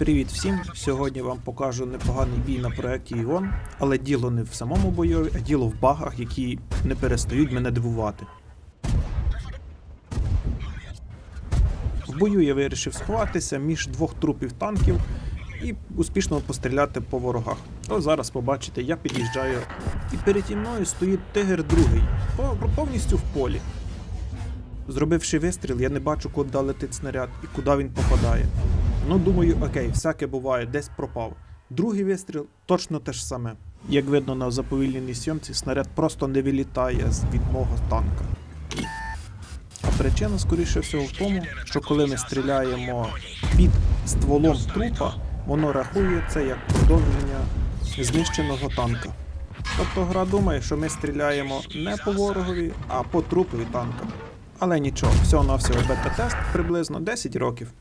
Привіт всім! Сьогодні вам покажу непоганий бій на проєкті Іон, але діло не в самому бойові, а діло в багах, які не перестають мене дивувати. В бою я вирішив сховатися між двох трупів танків і успішно постріляти по ворогах. То зараз побачите, я під'їжджаю, і переді мною стоїть тигр другий, по- повністю в полі. Зробивши вистріл, я не бачу, куди летить снаряд і куди він попадає. Ну, думаю, окей, всяке буває, десь пропав. Другий вистріл точно те ж саме. Як видно на заповільненій сйомці, снаряд просто не вилітає з від мого танка. А причина, скоріше всього, в тому, що коли ми стріляємо під стволом трупа, воно рахує це як продовження знищеного танка. Тобто гра думає, що ми стріляємо не по ворогові, а по трупові танка. Але нічого, всього на всього бета-тест приблизно 10 років.